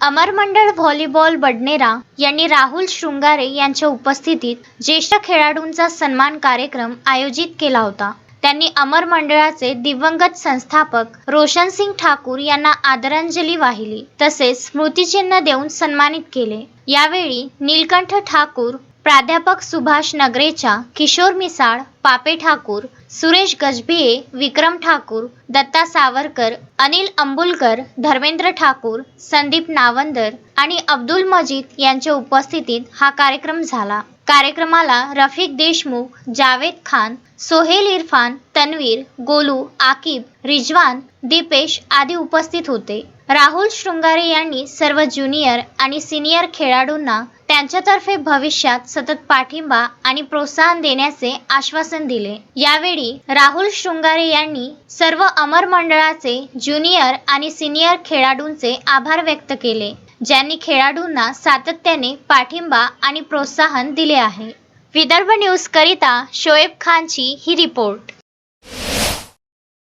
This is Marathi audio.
अमर मंडळ व्हॉलीबॉल बडनेरा यांनी राहुल शृंगारे यांच्या उपस्थितीत ज्येष्ठ खेळाडूंचा सन्मान कार्यक्रम आयोजित केला होता. त्यांनी अमर मंडळाचे दिवंगत संस्थापक रोशन सिंग ठाकूर यांना आदरांजली वाहिली तसेच स्मृतिचिन्ह देऊन सन्मानित केले. यावेळी नीलकंठ ठाकूर प्राध्यापक सुभाष नगरेचा किशोर मिसाळ पापे ठाकूर सुरेश गजभिये विक्रम ठाकूर दत्ता सावरकर अनिल अंबुलकर धर्मेंद्र ठाकूर संदीप नावंदर आणि अब्दुल मजीद यांच्या उपस्थितीत हा कार्यक्रम झाला. कार्यक्रमाला रफिक देशमुख जावेद खान सोहेल इरफान तन्वीर गोलू आकिब रिजवान दीपेश आदी उपस्थित होते. राहुल शृंगारे यांनी सर्व ज्युनियर आणि सिनियर खेळाडूंना त्यांच्यातर्फे भविष्यात सतत पाठिंबा आणि प्रोत्साहन देण्याचे आश्वासन दिले. यावेळी राहुल शृंगारे यांनी सर्व अमर मंडळाचे ज्युनियर आणि सिनियर खेळाडूंचे आभार व्यक्त केले ज्यांनी खेळाडूंना सातत्याने पाठिंबा आणि प्रोत्साहन दिले आहे. विदर्भ न्यूज करिता शोएब खानची ही रिपोर्ट.